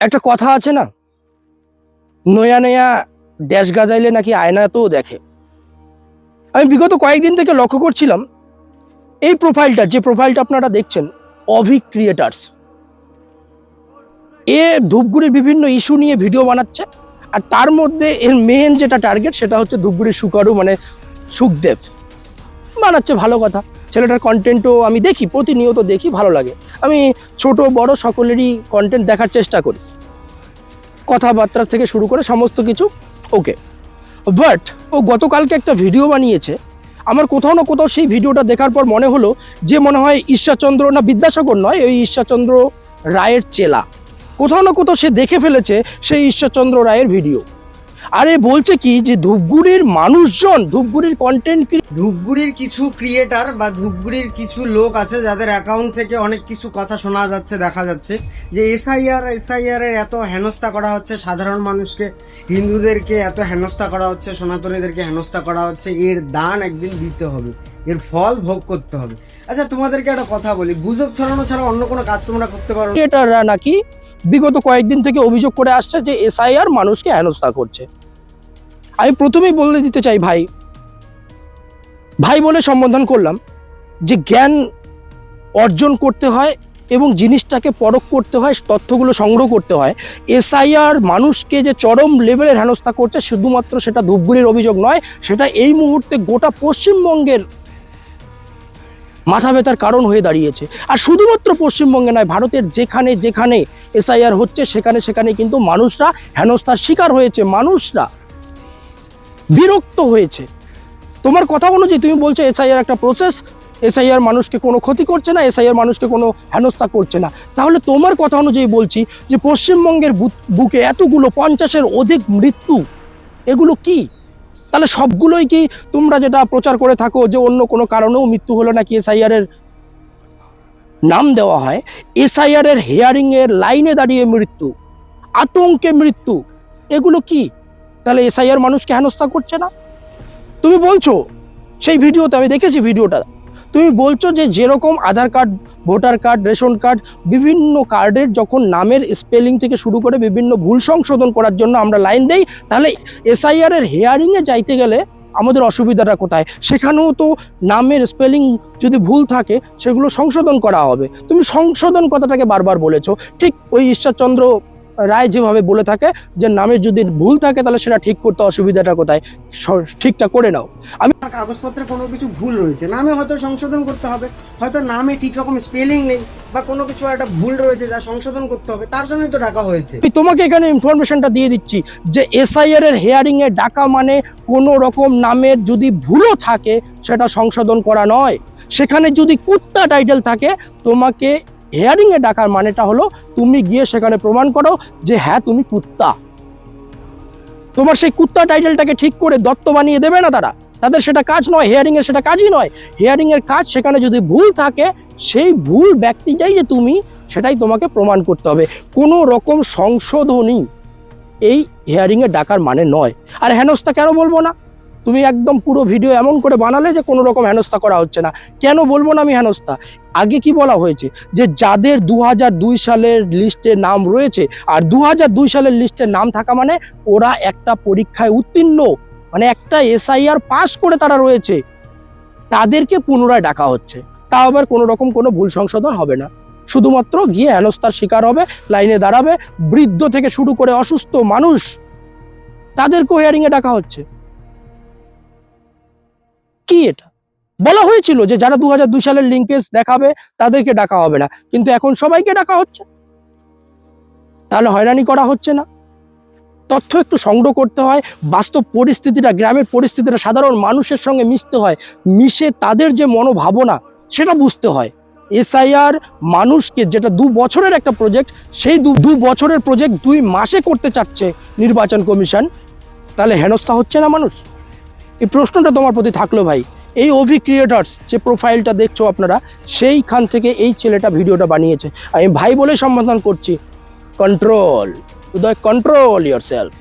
একটা কথা আছে না? নয়া নয়া ড্যাশ গাজাইলে নাকি আয়নাতেও দেখে। আমি বিগত কয়েকদিন থেকে লক্ষ্য করছিলাম, এই প্রোফাইলটা যে প্রোফাইলটা আপনারা দেখছেন অভিক ক্রিয়েটার্স এ ধূপগুড়ির বিভিন্ন ইস্যু নিয়ে ভিডিও বানাচ্ছে, আর তার মধ্যে এর মেন যেটা টার্গেট সেটা হচ্ছে ধূপগুড়ির সুকারু মানে সুখদেব। বানাচ্ছে ভালো কথা। ছেলেটার কন্টেন্টও আমি দেখি, প্রতিনিয়ত দেখি, ভালো লাগে। আমি ছোট, বড় সকলেরই কন্টেন্ট দেখার চেষ্টা করি। কথাবার্তা থেকে শুরু করে সমস্ত কিছু ওকে বাট ও গতকালকে একটা ভিডিও বানিয়েছে। আমার কোথাও না কোথাও সেই ভিডিওটা দেখার পর মনে হলো যে মনে হয় ঈশ্বরচন্দ্র না বিদ্যাসাগর নয় ওই ঈশ্বরচন্দ্র রায়ের চেলা। কোথাও না কোথাও সে দেখে ফেলেছে সেই ঈশ্বরচন্দ্র রায়ের ভিডিও আরে বলছে কি যে ধূপগুড়ির মানুষজন ধূপগুড়ির কন্টেন্ট ধূপগুড়ির কিছু ক্রিয়েটার বা ধূপগুড়ির কিছু লোক আছে যাদের অ্যাকাউন্ট থেকে অনেক কিছু কথা শোনা যাচ্ছে দেখা যাচ্ছে। যে এসআইআর এসআইআর এর এত হেনস্থা করা হচ্ছে সাধারণ মানুষকে হিন্দুদেরকে এত হেনস্থা করা হচ্ছে সনাতনীদেরকে হেনস্থা করা হচ্ছে এর দান একদিন দিতে হবে এর ফল ভোগ করতে হবে। আচ্ছা তোমাদেরকে একটা কথা বলি গুজব ছড়ানো ছাড়া অন্য কোনো কাজ তোমরা করতে পারো? ক্রিয়েটাররা নাকি বিগত কয়েকদিন থেকে অভিযোগ করে আসছে যে এসআইআর মানুষকে হেনস্থা করছে। আমি প্রথমেই বলে দিতে চাই ভাই। ভাই বলে সম্বোধন করলাম যে জ্ঞান অর্জন করতে হয় এবং জিনিসটাকে পরখ করতে হয়, তথ্যগুলো সংগ্রহ করতে হয়। এসআইআর মানুষকে যে চরম লেভেলের হেনস্থা করছে, শুধুমাত্র সেটা ধূপগুড়ির অভিযোগ নয়, সেটা এই মুহূর্তে গোটা পশ্চিমবঙ্গের মাথা ব্যথার কারণ হয়ে দাঁড়িয়েছে। আর শুধুমাত্র পশ্চিমবঙ্গে নয়, ভারতের যেখানে যেখানে এসআইআর হচ্ছে, সেখানে সেখানে কিন্তু মানুষরা হেনস্থার শিকার হয়েছে, মানুষরা। বিরক্ত হয়েছে। তোমার কথা অনুযায়ী তুমি বলছো, এসআইআর একটা প্রসেস এসআইআর মানুষকে কোনো ক্ষতি করছে না, এসআইআর মানুষকে কোনো হেনস্থা করছে না। তাহলে তোমার কথা অনুযায়ী বলছি যে পশ্চিমবঙ্গের বুক- এতগুলো পঞ্চাশের অধিক মৃত্যু, এগুলো কি? তাহলে সবগুলোই কি তোমরা যেটা প্রচার করে থাকো যে অন্য কোনো কারণেও মৃত্যু হলো নাকি এসআইআর এর নাম দেওয়া হয়, এসআইআর এর হেয়ারিং এর লাইনে দাঁড়িয়ে মৃত্যু, আতঙ্কে মৃত্যু, এগুলো কি? তাহলে এসআইআর মানুষকে হেনস্থা করছে না? তুমি বলছো, সেই ভিডিওতে আমি দেখেছি ভিডিওটা। তুমি বলছো যে যেরকম Aadhaar card, voter card, ration card, বিভিন্ন কার্ডের যখন নামের স্পেলিং থেকে শুরু করে বিভিন্ন ভুল সংশোধন করার জন্য আমরা লাইন দেই, তাহলে এসআইআর এর হেয়ারিংয়ে যাইতে গেলে আমাদের অসুবিধাটা কোথায়? সেখানেও তো নামের স্পেলিং যদি ভুল থাকে, সেগুলো সংশোধন করা হবে। তুমি সংশোধন কথাটাকে বারবার বলেছ। ঠিক ওই ঈশ্বরচন্দ্র রায় যেভাবে বলে থাকে যে নামে যদি ভুল থাকে তাহলে সেটা ঠিক করতে অসুবিধাটা কোথায়? ঠিকটা করে নাও। আমি কাগজপত্রে কোনো কিছু ভুল রয়েছে। নামে হয়তো সংশোধন করতে হবে হয়তো নামে ঠিক রকম স্পেলিং নেই বা কোনো কিছু একটা ভুল রয়েছে যা সংশোধন করতে হবে তার জন্যই তো ডাকা হয়েছে। আমি তোমাকে এখানে ইনফরমেশনটা দিয়ে দিচ্ছি যে এসআইআর এর হেয়ারিং এ ডাকা মানে কোনো রকম নামের যদি ভুলও থাকে সেটা সংশোধন করা নয়। সেখানে যদি কুত্তা টাইটেল থাকে তোমাকে হেয়ারিং এ ডাকার মানেটা হলো, তুমি গিয়ে সেখানে প্রমাণ করো যে হ্যাঁ তুমি কুত্তা। তোমার সেই কুত্তা টাইটেলটাকে ঠিক করে দত্ত বানিয়ে দেবে না তারা? তাদের সেটা কাজ নয় হেয়ারিং এর সেটা কাজই নয়। হেয়ারিং এর কাজ সেখানে যদি ভুল থাকে, সেই ভুল ব্যক্তিটাই যে তুমি, সেটাই তোমাকে প্রমাণ করতে হবে। কোনো রকম সংশোধনী এই হিয়ারিংয়ে ডাকার মানে নয়। আর হেনস্থা কেন বলব না? তুমি একদম পুরো ভিডিও এমন করে বানালে যে কোনো রকম হেনস্থা করা হচ্ছে না। কেন বলব না আমি হেনস্থা? আগে কি বলা হয়েছে? যে যাদের দু সালের লিস্টে নাম রয়েছে, আর দু সালের লিস্টে নাম থাকা মানে ওরা একটা পরীক্ষায় উত্তীর্ণ মানে একটা এসআইআর পাস করে তারা রয়েছে। তাদেরকে পুনরায় ডাকা হচ্ছে। তা আবার কোনো রকম কোনো ভুল সংশোধন হবে না। শুধুমাত্র গিয়ে হেনস্থার শিকার হবে, লাইনে দাঁড়াবে, বৃদ্ধ থেকে শুরু করে অসুস্থ মানুষ, তাদেরকেও হেয়ারিংয়ে ডাকা হচ্ছে। কি এটা? বলা হয়েছিল যে যারা দু দুই সালের লিঙ্কেজ দেখাবে, তাদেরকে ডাকা হবে না। কিন্তু এখন সবাইকে ডাকা হচ্ছে। তাহলে হয়রানি করা হচ্ছে না। তথ্য একটু সংগ্রহ করতে হয়। বাস্তব পরিস্থিতিটা, গ্রামের পরিস্থিতিটা সাধারণ মানুষের সঙ্গে মিশতে হয়। মিশে তাদের যে মনোভাবনা, সেটা বুঝতে হয়। এসআইআর মানুষকে যেটা দু বছরের একটা প্রজেক্ট সেই দু বছরের প্রজেক্ট দুই মাসে করতে চাচ্ছে নির্বাচন কমিশন। তাহলে হেনস্থা হচ্ছে না মানুষ? এই প্রশ্নটা তোমার প্রতি থাকল ভাই। এই ওভি ক্রিয়েটার্স যে প্রোফাইলটা দেখছ আপনারা, সেইখান থেকে এই ছেলেটা ভিডিওটা বানিয়েছে। আমি ভাই বলে সম্বোধন করছি কন্ট্রোল উদয় কন্ট্রোল ইয়ার সেলফ